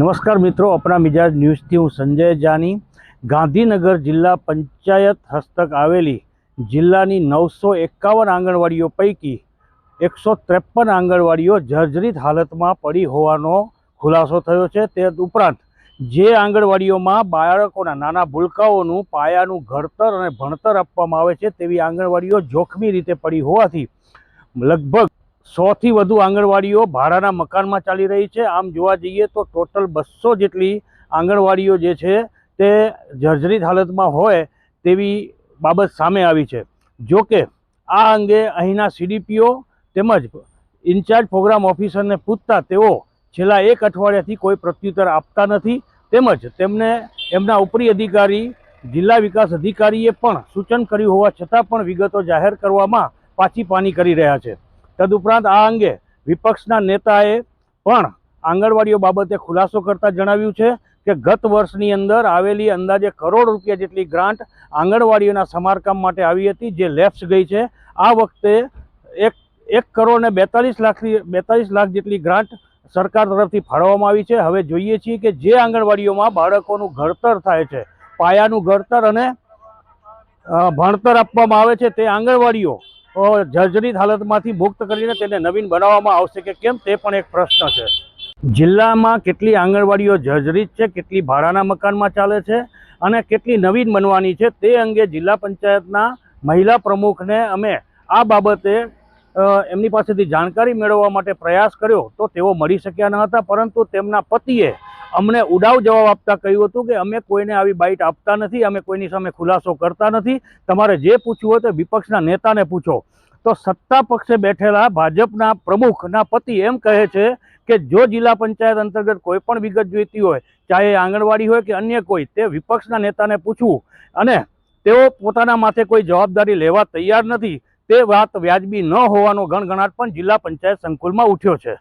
નમસ્કાર મિત્રો અપના મિજાજ ન્યૂઝથી હું સંજય જાની. ગાંધીનગર જિલ્લા પંચાયત હસ્તક આવેલી જિલ્લાની નવસો એકાવન આંગણવાડીઓ પૈકી એકસો ત્રેપન આંગણવાડીઓ જર્જરિત હાલતમાં પડી હોવાનો ખુલાસો થયો છે. તે ઉપરાંત જે આંગણવાડીઓમાં બાળકોના નાના ભૂલકાઓનું પાયાનું ઘડતર અને ભણતર આપવામાં આવે છે, તેવી આંગણવાડીઓ જોખમી રીતે પડી હોવાથી લગભગ સોથી વધુ આંગણવાડીઓ ભાડાના મકાનમાં ચાલી રહી છે. આમ જોવા જઈએ તો ટોટલ બસો જેટલી આંગણવાડીઓ જે છે તે જર્જરિત હાલતમાં હોય તેવી બાબત સામે આવી છે. જો કે આ અંગે અહીંના સીડીપીઓ તેમજ ઇન્ચાર્જ પ્રોગ્રામ ઓફિસરને પૂછતા તેઓ છેલ્લા એક અઠવાડિયાથી કોઈ પ્રત્યુત્તર આપતા નથી. તેમજ તેમને એમના ઉપરી અધિકારી, જિલ્લા વિકાસ અધિકારીએ પણ સૂચન કર્યું હોવા છતાં પણ વિગતો જાહેર કરવામાં પાછી પાની કરી રહ્યા છે. તદુપરાંત આ અંગે વિપક્ષના નેતાએ પણ આંગણવાડીઓ બાબતે ખુલાસો કરતા જણાવ્યું છે કે ગત વર્ષની અંદર આવેલી અંદાજે કરોડ રૂપિયા જેટલી ગ્રાન્ટ આંગણવાડીઓના સમારકામ માટે આવી હતી, જે લેપ્સ ગઈ છે. આ વખતે એક એક કરોડ ને બેતાલીસ લાખની બેતાલીસ લાખ જેટલી ગ્રાન્ટ સરકાર તરફથી ફાળવવામાં આવી છે. હવે જોઈએ છીએ કે જે આંગણવાડીઓમાં બાળકોનું ઘડતર થાય છે, પાયાનું ઘડતર અને ભણતર આપવામાં આવે છે, તે આંગણવાડીઓ જર્જરિત હાલતમાંથી મુક્ત કરીને તેને નવીન બનાવવામાં આવશે કે કેમ તે પણ એક પ્રશ્ન છે. જિલ્લામાં કેટલી આંગણવાડીઓ જર્જરિત છે, કેટલી ભાડાના મકાનમાં ચાલે છે અને કેટલી નવીન બનવાની છે તે અંગે જિલ્લા પંચાયતના મહિલા પ્રમુખને અમે આ બાબતે એમની પાસેથી જાણકારી મેળવવા માટે પ્રયાસ કર્યો તો તેઓ મળી શક્યા ન હતા, પરંતુ તેમના પતિએ અમને ઉડાવ જવાબ આપતા કહ્યું હતું કે અમે કોઈને આવી બાઇટ આપતા નથી, અમે કોઈની સામે ખુલાસો કરતા નથી. તમારે જે પૂછવું હોય તે વિપક્ષના નેતાને પૂછો. તો સત્તા પક્ષે બેઠેલા ભાજપના પ્રમુખના પતિ એમ કહે છે કે જો જિલ્લા પંચાયત અંતર્ગત કોઈ પણ વિગત જોઈતી હોય, ચાહે આંગણવાડી હોય કે અન્ય કોઈ, તે વિપક્ષના નેતાને પૂછવું. અને તેઓ પોતાના માથે કોઈ જવાબદારી લેવા તૈયાર નથી. તે વાત વ્યાજબી ન હોવાનો ગણગણાટ પણ જિલ્લા પંચાયત સંકુલમાં ઉઠ્યો છે.